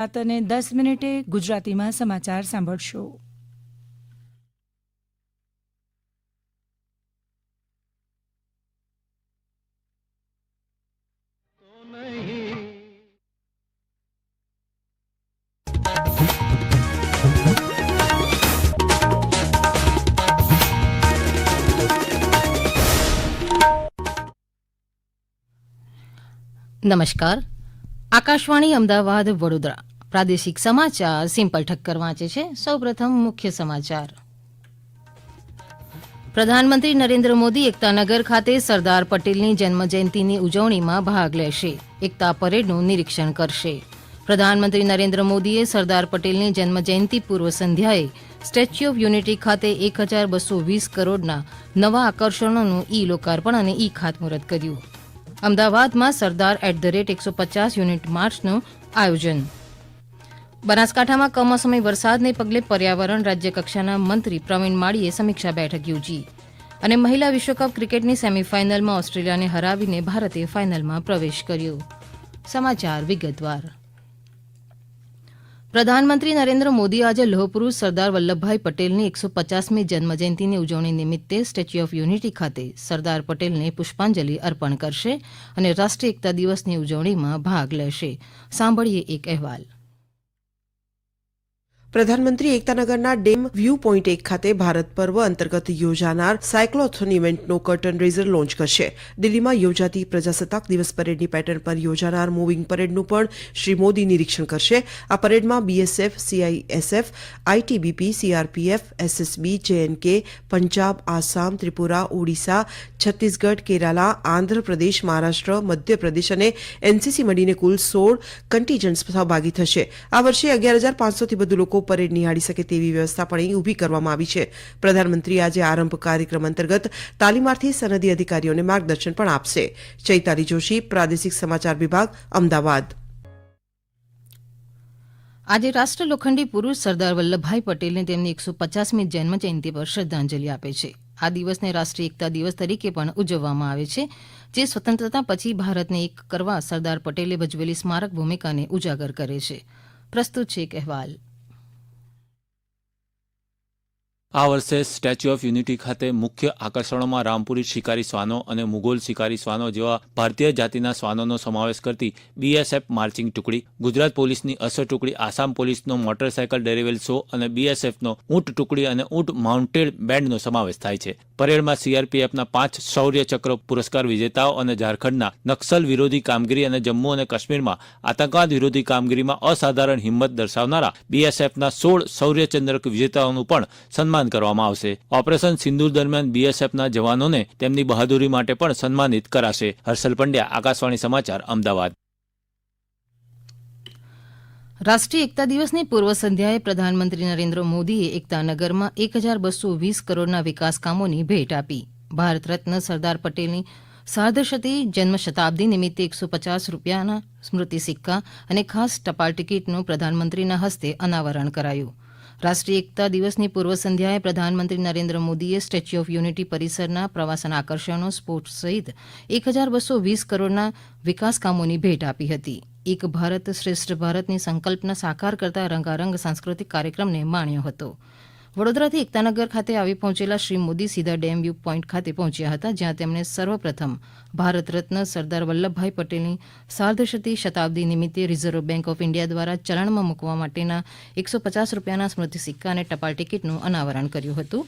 સાત દસ મિનિટે ગુજરાતીમાં સમાચાર સાંભળશો. નમસ્કાર. આકાશવાણી અમદાવાદ વડોદરા. પ્રાદેશિક સમાચાર સિમ્પલ ઠક્કર વાંચે છે. સૌપ્રથમ મુખ્ય સમાચાર. પ્રધાનમંત્રી નરેન્દ્ર મોદી એકતાનગર ખાતે સરદાર પટેલની જન્મજયંતિની ઉજવણીમાં ભાગ લેશે. એકતા પરેડનું નિરીક્ષણ કરશે. પ્રધાનમંત્રી નરેન્દ્ર મોદીએ સરદાર પટેલની જન્મજયંતિ પૂર્વ સંધ્યાએ સ્ટેચ્યુ ઓફ યુનિટી ખાતે એક હજાર બસો વીસ કરોડના નવા આકર્ષણોનું ઈ લોકાર્પણ અને ઈ ખાતમુહૂર્ત કર્યું. અમદાવાદમાં સરદાર એટ ધ રેટ એકસો પચાસ યુનિટ માર્ચનું આયોજન બનાસકાંઠામાં કમોસમી વરસાદને પગલે પર્યાવરણ રાજ્યકક્ષાના મંત્રી પ્રવીણ માળીએ સમીક્ષા બેઠક યોજી. અને મહિલા વિશ્વકપ ક્રિકેટની સેમીફાઇનલમાં ઓસ્ટ્રેલિયાને હરાવીને ભારતે ફાઇનલમાં પ્રવેશ કર્યો. સમાચાર વિગતવાર. પ્રધાનમંત્રી નરેન્દ્ર મોદી આજે લોહપુરુષ સરદાર વલ્લભભાઈ પટેલની એકસો પચાસમી જન્મજયંતિની ઉજવણી નિમિત્તે સ્ટેચ્યુ ઓફ યુનિટી ખાતે સરદાર પટેલને પુષ્પાંજલિ અર્પણ કરશે અને રાષ્ટ્રીય એકતા દિવસની ઉજવણીમાં ભાગ લેશે. સાંભળીએ એક અહેવાલ. પ્રધાનમંત્રી એકતાનગરના ડેમ વ્યૂ પોઈન્ટ એક ખાતે ભારત પર્વ અંતર્ગત યોજાનાર સાયક્લોથોન ઇવેન્ટનો કર્ટન રેઝર લોન્ચ કરશે. દિલ્હીમાં યોજાતી પ્રજાસત્તાક દિવસ પરેડની પેટર્ન પર યોજાનાર મૂવિંગ પરેડનું પણ શ્રી મોદી નિરીક્ષણ કરશે. આ પરેડમાં BSF CISF ITBP CRPF SSB JNK Punjab, Assam, Tripura, Odisha, Chhattisgarh, Kerala, Andhra Pradesh, Maharashtra, Madhya Pradesh અને એનસીસી મળીને કુલ સોળ કન્ટીજન્ટ સહભાગી થશે. આ વર્ષે અગિયાર હજાર પાંચસોથી વધુ લોકો પરેડ નિહાળી શકે તેવી વ્યવસ્થા પણ અહીં ઊભી કરવામાં આવી છે. પ્રધાનમંત્રી આજે આરંભ કાર્યક્રમ અંતર્ગત તાલીમાર્થી સનદી અધિકારીઓને માર્ગદર્શન પણ આપશે. ચૈતાલી જોશી, પ્રાદેશિક સમાચાર વિભાગ, અમદાવાદ. આજે રાષ્ટ્ર લોખંડી પુરુષ સરદાર વલ્લભભાઈ પટેલને તેમની એકસો પચાસમી જન્મ જયંતિ પર શ્રદ્ધાંજલિ આપે છે. આ દિવસને રાષ્ટ્રીય એકતા દિવસ તરીકે પણ ઉજવવામાં આવે છે, જે સ્વતંત્રતા પછી ભારતને એક કરવા સરદાર પટેલે ભજવેલી સ્મારક ભૂમિકાને ઉજાગર કરે છે. પ્રસ્તુત છે એક અહેવાલ. આ વર્ષે સ્ટેચ્યુ ઓફ યુનિટી ખાતે મુખ્ય આકર્ષણોમાં રામપુરી શિકારી શ્વાનો અને મુગોલ શિકારી શ્વાનો જેવા ભારતીય જાતિના શ્વાનોનો સમાવેશ કરતી બીએસએફ માર્ચિંગ ટુકડી, ગુજરાત પોલીસની અસર ટુકડી, આસામ પોલીસનો મોટરસાયકલ ડેરિવેલ શો અને બીએસએફનો ઊંટ ટુકડી અને ઊંટ માઉન્ટેડ બેન્ડનો સમાવેશ થાય છે. પરેડમાં સીઆરપીએફના પાંચ શૌર્ય ચક્ર પુરસ્કાર વિજેતાઓ અને ઝારખંડના નક્સલ વિરોધી કામગીરી અને જમ્મુ અને કાશ્મીરમાં આતંકવાદ વિરોધી કામગીરીમાં અસાધારણ હિંમત દર્શાવનારા બીએસએફના સોળ શૌર્યચંદ્રક વિજેતાઓનું પણ સન્માન કરવામાં આવશે. ઓપરેશન સિંદૂર દરમિયાન બીએસએફના જવાનોને તેમની બહાદુરી માટે પણ સન્માનિત કરાશે. હર્ષલ પંડ્યા, આકાશવાણી સમાચાર, અમદાવાદ. રાષ્ટ્રીય એકતા દિવસની પૂર્વ સંધ્યાએ પ્રધાનમંત્રી નરેન્દ્ર મોદીએ એકતાનગરમાં એક હજાર બસો વીસ કરોડના વિકાસ કામોની ભેટ આપી. ભારત રત્ન સરદાર પટેલની સાર્ધશતી જન્મ શતાબ્દી નિમિત્તે એકસો પચાસ રૂપિયાના સ્મૃતિ સિક્કા અને ખાસ ટપાલ ટિકિટનું પ્રધાનમંત્રીના હસ્તે અનાવરણ કરાયું. રાષ્ટ્રીય એકતા દિવસની પૂર્વ સંધ્યાએ પ્રધાનમંત્રી નરેન્દ્ર મોદીએ સ્ટેચ્યુ ઓફ યુનિટી પરિસરના પ્રવાસન આકર્ષણો, સ્પોર્ટ્સ સહિત એક હજાર બસો વીસ કરોડના વિકાસ કામોની ભેટ આપી હતી. એક ભારત શ્રેષ્ઠ ભારતની સંકલ્પના સાકાર કરતા રંગારંગ સાંસ્કૃતિક કાર્યક્રમને માણ્યો હતો. વડોદરાથી એકતાનગર ખાતે આવી પહોંચેલા શ્રી મોદી સીધા ડેમ વ્યૂ પોઈન્ટ ખાતે પહોંચ્યા હતા, જ્યાં તેમણે સર્વપ્રથમ ભારત રત્ન સરદાર વલ્લભભાઈ પટેલની સાર્ધશતી શતાબ્દી નિમિત્તે રિઝર્વ બેંક ઓફ ઇન્ડિયા દ્વારા ચલણમાં મૂકવા માટેના એકસો પચાસ રૂપિયાના સ્મૃતિ સિક્કા અને ટપાલ ટિકિટનું અનાવરણ કર્યું હતું.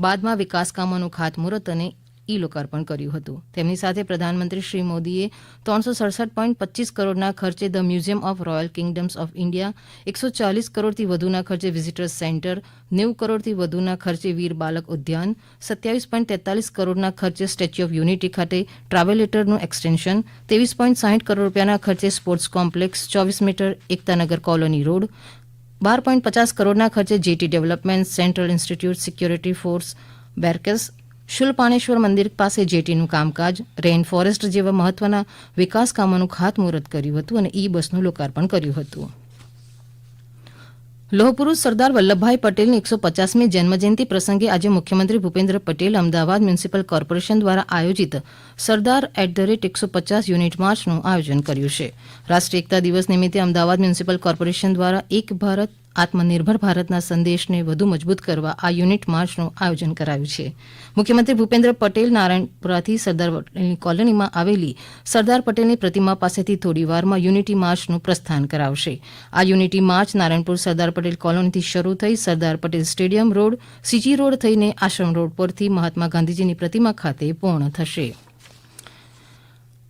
બાદમાં વિકાસ કામોનું ખાતમુહૂર્ત અને ઈ લોકાર્પણ કર્યું હતું. તેમની સાથે પ્રધાનમંત્રી શ્રી મોદીએ ત્રણસો સડસઠ પોઈન્ટ પચીસ કરોડના ખર્ચે the museum of royal kingdoms of India, એકસો ચાલીસ કરોડથી વધુના ખર્ચે વિઝિટર્સ સેન્ટર, નેવું કરોડથી વધુના ખર્ચે વીર બાલક ઉદ્યાન, સત્યાવીસ પોઈન્ટ તેતાલીસ કરોડના ખર્ચે સ્ટેચ્યુ ઓફ યુનિટી ખાતે ટ્રાવેલેટરનું એક્સટેન્શન, ત્રેવીસ પોઈન્ટ સાહીઠ કરોડ રૂપિયાના ખર્ચે સ્પોર્ટ્સ કોમ્પ્લેક્સ, ચોવીસ મીટર એકતાનગર કોલોની રોડ, બાર પોઈન્ટ પચાસ કરોડના ખર્ચે jetty development, central institute security force, barracks Shoolpaneshwar મંદિર પાસે જેટીનું કામકાજ રેઇન ફોરેસ્ટ જેવા મહત્વના વિકાસ કામોનું ખાતમુહૂર્ત કર્યું હતું અને ઈ બસનું લોકાર્પણ કર્યું હતું. લોહ પુરુષ સરદાર વલ્લભભાઈ પટેલની એકસો પચાસમી જન્મજયંતિ પ્રસંગે આજે મુખ્યમંત્રી ભૂપેન્દ્ર પટેલ અમદાવાદ મ્યુનિસિપલ કોર્પોરેશન દ્વારા આયોજિત સરદાર એટ ધ રેટ એકસો પચાસ યુનિટ માર્ચનું આયોજન કર્યું છે. રાષ્ટ્રીય એકતા દિવસ નિમિત્તે અમદાવાદ મ્યુનિસિપલ કોર્પોરેશન દ્વારા એક ભારત આત્મનિર્ભર ભારતના સંદેશને વધુ મજબૂત કરવા આ યુનિટ માર્ચનું આયોજન કરાયું છે. મુખ્યમંત્રી ભૂપેન્દ્ર પટેલ નારાયણપુરાથી સરદાર પટેલની કોલોનીમાં આવેલી સરદાર પટેલની પ્રતિમા પાસેથી થોડી વારમાં યુનિટી માર્ચનું પ્રસ્થાન કરાવશે. આ યુનિટી માર્ચ નારાયણપુર સરદાર પટેલ કોલોનીથી શરૂ થઈ Sardar Patel stadium road, CG road થઈને આશ્રમ રોડ પરથી મહાત્મા ગાંધીજીની પ્રતિમા ખાતે પૂર્ણ થશે.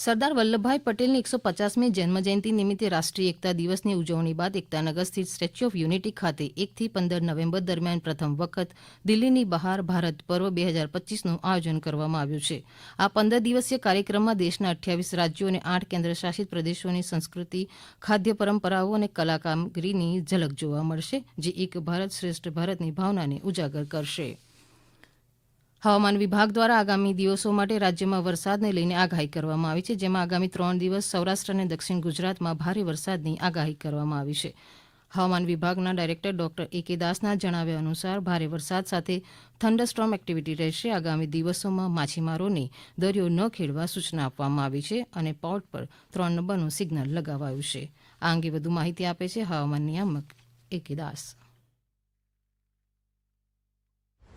સરદાર વલ્લભભાઈ પટેલની એકસો પચાસમી જન્મજયંતિ નિમિત્તે રાષ્ટ્રીય એકતા દિવસની ઉજવણી બાદ એકતાનગર સ્થિત સ્ટેચ્યુ ઓફ યુનિટી ખાતે એકથી પંદર નવેમ્બર દરમિયાન પ્રથમ વખત દિલ્હીની બહાર ભારત પર્વ બે હજાર પચીસનું આયોજન કરવામાં આવ્યું છે. આ પંદર દિવસીય કાર્યક્રમમાં દેશના અઠ્યાવીસ રાજ્યો અને આઠ કેન્દ્રશાસિત પ્રદેશોની સંસ્કૃતિ, ખાદ્ય પરંપરાઓ અને કલા કામગીરીની ઝલક જોવા મળશે, જે એક ભારત શ્રેષ્ઠ ભારતની ભાવનાને ઉજાગર કરશે. હવામાન વિભાગ દ્વારા આગામી દિવસો માટે રાજ્યમાં વરસાદને લઈને આગાહી કરવામાં આવી છે, જેમાં આગામી ત્રણ દિવસ સૌરાષ્ટ્ર અને દક્ષિણ ગુજરાતમાં ભારે વરસાદની આગાહી કરવામાં આવી છે. હવામાન વિભાગના ડાયરેક્ટર ડોક્ટર એ કે દાસના જણાવ્યા અનુસાર ભારે વરસાદ સાથે થંડરસ્ટ્રોમ એક્ટિવિટી રહેશે. આગામી દિવસોમાં માછીમારોને દરિયો ન ખેડવા સૂચના આપવામાં આવી છે અને પોર્ટ પર ત્રણ નંબરનું સિગ્નલ લગાવાયું છે. આ અંગે વધુ માહિતી આપે છે હવામાન નિયામક એ કે દાસ.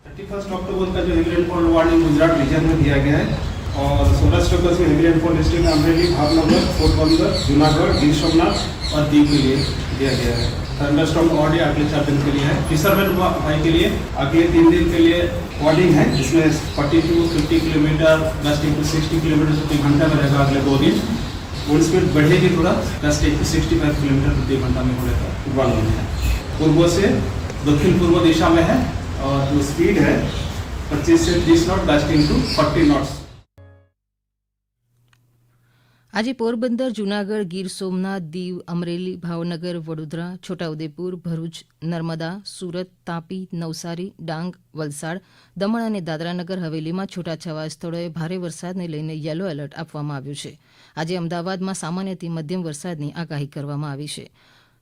थर्टी फ़र्स्ट अक्टूबर का जो heavy rainfall warning Gujarat region में दिया गया है और सौराष्ट्र का जो heavy rainfall district Amreli, Bhavnagar Porbandar Junagadh, Gir Somnath और दीव के लिए दिया गया है। थंडरस्टॉर्म का वार्निंग अगले चार दिन के लिए है। फिशरमैन भाई के लिए। अगले तीन दिन के लिए वार्निंग है, जिसमें forty to fifty kilometre gust to sixty kilometre प्रति घंटा में रहेगा अगले दो दिन। विंड स्पीड बढ़ेगी थोड़ा gust to sixty five kilometre प्रति घंटा में बढ़ेगा पूर्वानुमान है। पूर्व से दक्षिण पूर्व दिशा में है। और जो स्पीड है 25 से 30 नॉट गस्टिंग टू 40 नॉट्स આજે પોરબંદર જૂનાગઢ ગીર સોમનાથ દીવ અમરેલી ભાવનગર વડોદરા છોટાઉદેપુર ભરૂચ નર્મદા સુરત તાપી નવસારી ડાંગ વલસાડ દમણ અને દાદરાનગર હવેલીમાં છૂટાછવાયા સ્થળોએ ભારે વરસાદને લઈને યલો એલર્ટ આપવામાં આવ્યું છે આજે અમદાવાદમાં સામાન્યથી મધ્યમ વરસાદની આગાહી કરવામાં આવી છે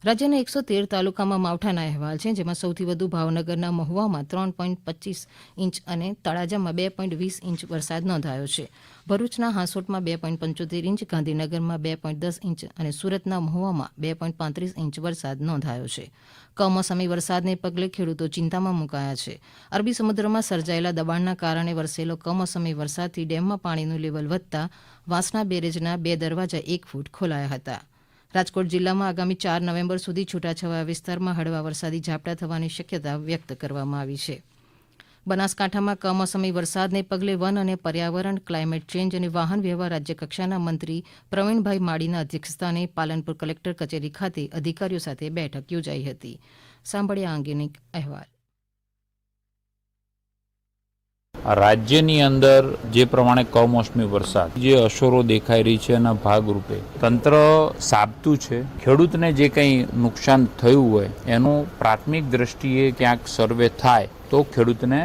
રાજ્યના એકસો તેર તાલુકામાં માવઠાના અહેવાલ છે, જેમાં સૌથી વધુ ભાવનગરના મહુવામાં ત્રણ પોઈન્ટ પચીસ ઇંચ અને તળાજામાં બે પોઈન્ટ વીસ ઇંચ વરસાદ નોંધાયો છે. ભરૂચના હાંસોટમાં બે પોઈન્ટ પંચોતેર ઇંચ, ગાંધીનગરમાં બે પોઈન્ટ દસ ઇંચ અને સુરતના મહુવામાં બે પોઈન્ટ પાંત્રીસ ઇંચ વરસાદ નોંધાયો છે. કમોસમી વરસાદને પગલે ખેડૂતો ચિંતામાં મુકાયા છે. અરબી સમુદ્રમાં સર્જાયેલા દબાણના કારણે વરસેલો કમોસમી વરસાદથી ડેમમાં પાણીનું લેવલ વધતા વાસણા બેરેજના બે દરવાજા એક ફૂટ ખોલાયા હતા. રાજકોટ જિલ્લામાં આગામી ચાર નવેમ્બર સુધી છૂટાછવાયા વિસ્તારમાં હળવા વરસાદી ઝાપટા થવાની શક્યતા વ્યક્ત કરવામાં આવી છે. બનાસકાંઠામાં કમોસમી વરસાદને પગલે વન અને પર્યાવરણ, ક્લાઇમેટ ચેન્જ અને વાહન વ્યવહાર રાજ્યકક્ષાના મંત્રી પ્રવીણભાઈ માળીના અધ્યક્ષસ્થાને પાલનપુર કલેક્ટર કચેરી ખાતે અધિકારીઓ સાથે બેઠક યોજાઈ હતી. સાંભળ્યા અંગેનો અહેવાલ. રાજ્યની અંદર જે પ્રમાણે કમોસમી વરસાદ, જે અસરો દેખાઈ રહી છે એના ભાગરૂપે તંત્ર સાબતું છે. ખેડૂતને જે કંઈ નુકસાન થયું હોય એનું પ્રાથમિક દ્રષ્ટિએ ક્યાંક સર્વે થાય તો ખેડૂતને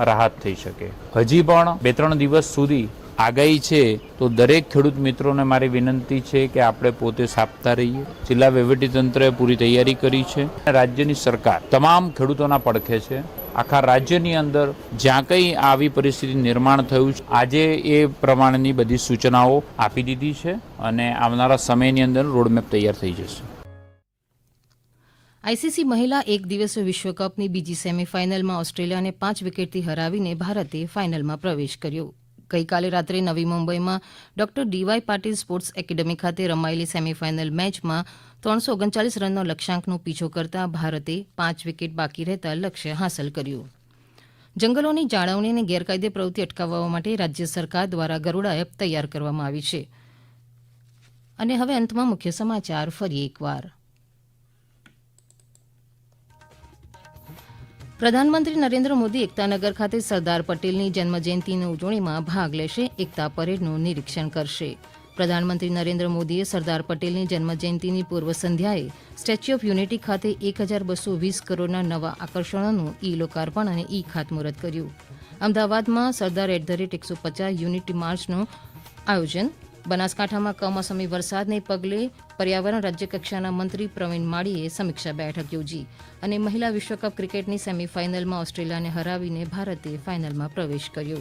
રાહત થઈ શકે. હજી પણ બે ત્રણ દિવસ સુધી આગાહી છે તો દરેક ખેડૂત મિત્રોને મારી વિનંતી છે કે આપણે પોતે સાપતા રહીએ. જિલ્લા વહીવટીતંત્રએ પૂરી તૈયારી કરી છે. રાજ્યની સરકાર તમામ ખેડૂતોના પડખે છે. આખા રાજ્યની અંદર જ્યાં કંઈ આવી પરિસ્થિતિ નિર્માણ થયું છે, આજે એ પ્રમાણેની બધી સૂચનાઓ આપી દીધી છે અને આવનારા સમયની અંદર રોડમેપ તૈયાર થઈ જશે. આઈસીસી મહિલા એક દિવસીય વિશ્વકપની બીજી સેમીફાઇનલમાં ઓસ્ટ્રેલિયાને પાંચ વિકેટથી હરાવીને ભારતે ફાઇનલમાં પ્રવેશ કર્યો. ગઈકાલે રાત્રે નવી મુંબઈમાં doctor DY Patil sports academy ખાતે રમાયેલી સેમીફાઇનલ મેચમાં ત્રણસો ઓગણચાલીસ રનનો લક્ષ્યાંકનો પીછો કરતા ભારતે પાંચ વિકેટ બાકી રહેતા લક્ષ્ય હાંસલ કર્યું. જંગલોની જાળવણી અને ગેરકાયદે પ્રવૃત્તિ અટકાવવા માટે રાજ્ય સરકાર દ્વારા ગરુડા એપ તૈયાર કરવામાં આવી છે. અને હવે અંતમાં મુખ્ય સમાચાર, ફરી એકવાર. પ્રધાનમંત્રી નરેન્દ્ર મોદી એકતાનગર ખાતે સરદાર પટેલની જન્મજયંતિની ઉજવણીમાં ભાગ લેશે, એકતા પરેડનું નિરીક્ષણ કરશે. પ્રધાનમંત્રી નરેન્દ્ર મોદીએ સરદાર પટેલની જન્મજયંતિની પૂર્વ સંધ્યાએ સ્ટેચ્યુ ઓફ યુનિટી ખાતે એક હજાર બસો વીસ કરોડના નવા આકર્ષણોનું ઈ લોકાર્પણ અને ઈ ખાતમુહૂર્ત કર્યું. અમદાવાદમાં સરદાર એટ ધ રેટ એકસો પચાસ યુનિટી માર્ચનું આયોજન બનાસકાંઠામાં કમોસમી વરસાદને પગલે પર્યાવરણ રાજ્યકક્ષાના મંત્રી પ્રવીણ માળીએ સમીક્ષા બેઠક યોજી અને મહિલા વિશ્વકપ ક્રિકેટની સેમીફાઇનલમાં ઓસ્ટ્રેલિયાને હરાવીને ભારતે ફાઇનલમાં પ્રવેશ કર્યો.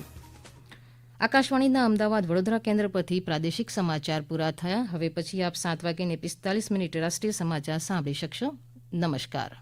આકાશવાણીના અમદાવાદ વડોદરા કેન્દ્ર પરથી પ્રાદેશિક સમાચાર પૂરા થયા. હવે પછી આપ સાત વાગીને પિસ્તાલીસ મિનિટ રાષ્ટ્રીય સમાચાર સાંભળી શકશો. નમસ્કાર.